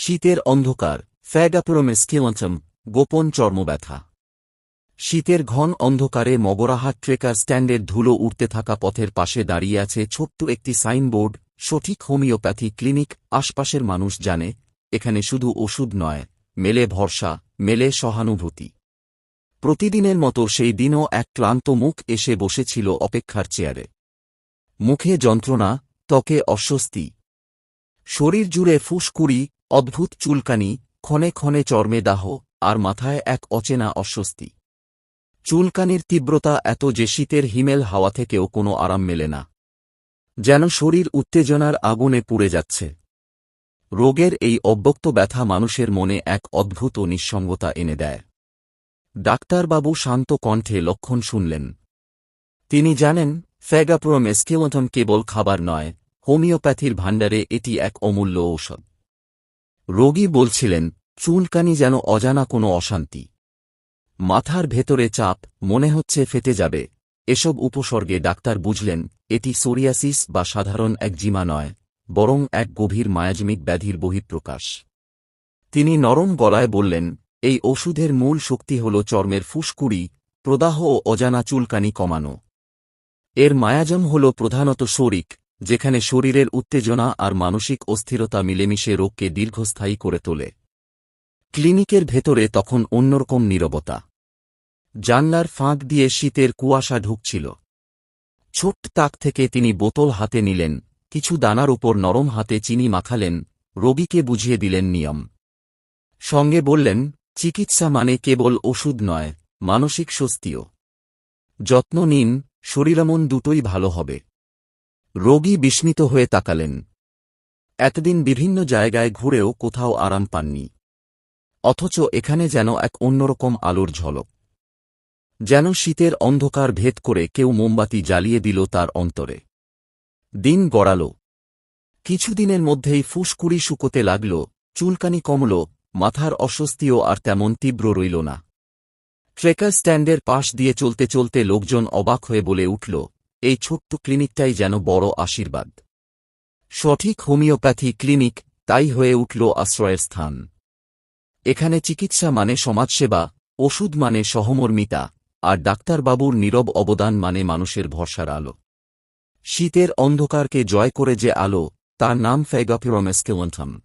শীতের অন্ধকার ফ্যাগাপুরমেস্কিলন্টম গোপন চর্মব্যথা। শীতের ঘন অন্ধকারে মগরাহাট ট্রেকার স্ট্যান্ডের ধুলো উঠতে থাকা পথের পাশে দাঁড়িয়ে আছে ছোট্ট একটি সাইনবোর্ড, সঠিক হোমিওপ্যাথি ক্লিনিক, আশপাশের মানুষ জানে, এখানে শুধু ওষুধ নয়, মেলে ভরসা, মেলে সহানুভূতি। প্রতিদিনের মতো সেই দিনও এক ক্লান্ত মুখ এসে বসেছিল অপেক্ষার চেয়ারে। মুখে যন্ত্রণা, ত্বকে অস্বস্তি। শরীর জুড়ে ফুসকুড়ি অদ্ভুত চুলকানি, ক্ষণে ক্ষণে চর্মে দাহ, আর মাথায় এক অচেনা অস্বস্তি। চুলকানির তীব্রতা এত যে শীতের হিমেল হাওয়া থেকেও কোনো আরাম মেলে না। যেন শরীর উত্তেজনার আগুনে পুড়ে যাচ্ছে। রোগের এই অব্যক্ত ব্যথা মানুষের মনে এক অদ্ভুত নিঃসঙ্গতা এনে দেয়। ডাক্তারবাবু শান্ত কণ্ঠে লক্ষণ শুনলেন। তিনি জানেন ফ্যাগাপ্রোম এস্কিলথম কেবল খাবার নয়, হোমিওপ্যাথির ভাণ্ডারে এটি এক অমূল্য ঔষধ। রোগী বলছিলেন, চুলকানি যেন অজানা কোনো অশান্তি। মাথার ভেতরে চাপ, মনে হচ্ছে ফেটে যাবে। এসব উপসর্গে ডাক্তার বুঝলেন, এটি সোরিয়াসিস বা সাধারণ এক জিমা নয়, বরং এক গভীর মায়াজমিক ব্যাধির বহিঃপ্রকাশ। তিনি নরম গলায় বললেন, এই ওষুধের মূল শক্তি হল চর্মের ফুসকুড়ি, প্রদাহ ও অজানা চুলকানি কমানো। এর মায়াজম হল প্রধানত শরিক যেখানে শরীরের উত্তেজনা আর মানসিক অস্থিরতা মিলেমিশে রোগকে দীর্ঘস্থায়ী করে তোলে। ক্লিনিকের ভেতরে তখন অন্যরকম নীরবতা। জানলার ফাঁক দিয়ে শীতের কুয়াশা ঢুকছিল। ছোট্ট তাক থেকে তিনি বোতল হাতে নিলেন, কিছু দানার উপর নরম হাতে চিনি মাখালেন, রোগীকে বুঝিয়ে দিলেন নিয়ম। সঙ্গে বললেন, চিকিৎসা মানে কেবল ওষুধ নয়, মানসিক স্বস্তিও। যত্ন নিন, শরীরমন দুটোই ভালো হবে। রোগী বিস্মিত হয়ে তাকালেন। এতদিন বিভিন্ন জায়গায় ঘুরেও কোথাও আরাম পাননি। অথচ এখানে যেন এক অন্যরকম আলোর ঝলক। যেন শীতের অন্ধকার ভেদ করে কেউ মোমবাতি জ্বালিয়ে দিল তার অন্তরে। দিন গড়াল। কিছুদিনের মধ্যেই ফুসকুড়ি শুকোতে লাগল, চুলকানি কমল, মাথার অস্বস্তিও আর তেমন তীব্র রইল না। ট্রেকার স্ট্যান্ডের পাশ দিয়ে চলতে চলতে লোকজন অবাক হয়ে বলে উঠল এই ছোট্ট ক্লিনিকটাই যেন বড় আশীর্বাদ। সঠিক হোমিওপ্যাথি ক্লিনিক তাই হয়ে উঠল আশ্রয়ের স্থান। এখানে চিকিৎসা মানে সমাজসেবা, ওষুধ মানে সহমর্মিতা, আর ডাক্তারবাবুর নীরব অবদান মানে মানুষের ভরসার আলো। শীতের অন্ধকারকে জয় করে যে আলো, তার নাম ফ্যাগাপিরমেস্কেলন্থম